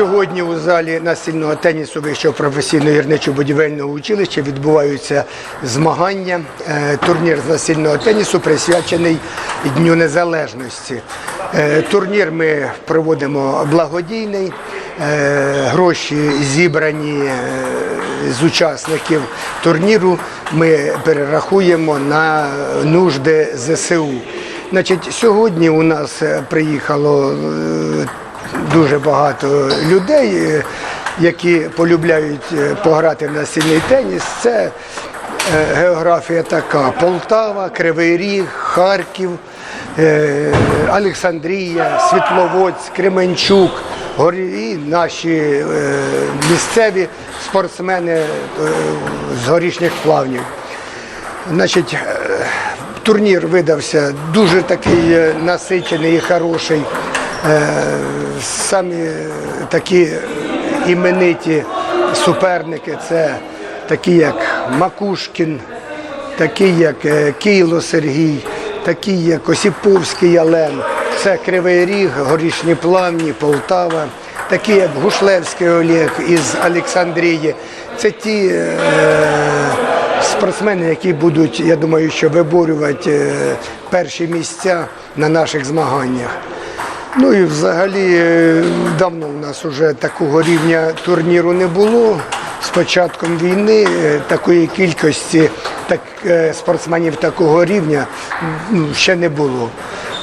Сьогодні у залі настільного тенісу Вищого професійного гірничо-будівельного училища відбуваються змагання. Е, Турнір з настільного тенісу присвячений Дню Незалежності. Е, Турнір ми проводимо благодійний. Е, Гроші зібрані з учасників турніру. Ми перерахуємо на нужди ЗСУ. Значить, сьогодні у нас приїхало дуже багато людей, е, які полюбляють е, пограти в настільний теніс. Це е, географія така: Полтава, Кривий Ріг, Харків, Олександрія, Світловодськ, Кременчук. І наші місцеві спортсмени з горішніх плавнів. Значить, турнір видався дуже такий насичений і хороший. Е, Самі такі імениті суперники це такі, як Макушкін, такі, як е, Кийло Сергій, такі, як Осіповський Ялен, це Кривий Ріг, Горішні Плавні, Полтава, такі, як Гушлевський Олег із Олександрії. Це ті е, спортсмени, які будуть, я думаю, що виборювати перші місця на наших змаганнях. Ну і взагалі е, давно у нас вже такого рівня турніру не було. З початком війни е, такої кількості так, е, спортсменів такого рівня ну, ще не було.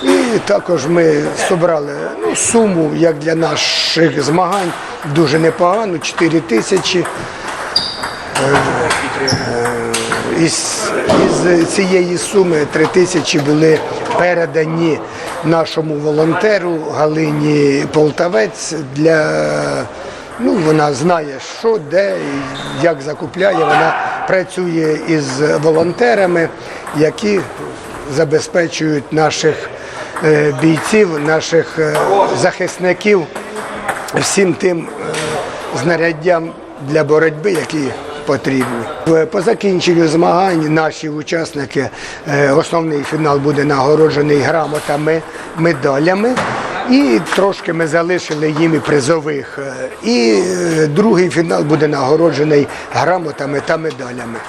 І також ми зібрали ну, суму, як для наших змагань, дуже непогану, 4 тисячі. Із, із цієї суми 3 тисячі були передані нашому волонтеру Галині Полтавець для ну вона знає, що, де, як закупляє. Вона працює із волонтерами, які забезпечують наших е, бійців, наших е, захисників всім тим е, знаряддям для боротьби, які потрібні. Е, По закінченню змагань наші учасники, е, основний фінал буде нагороджений грамотами, медалями. І трошки ми залишили їм і призових. Е, І другий фінал буде нагороджений грамотами та медалями.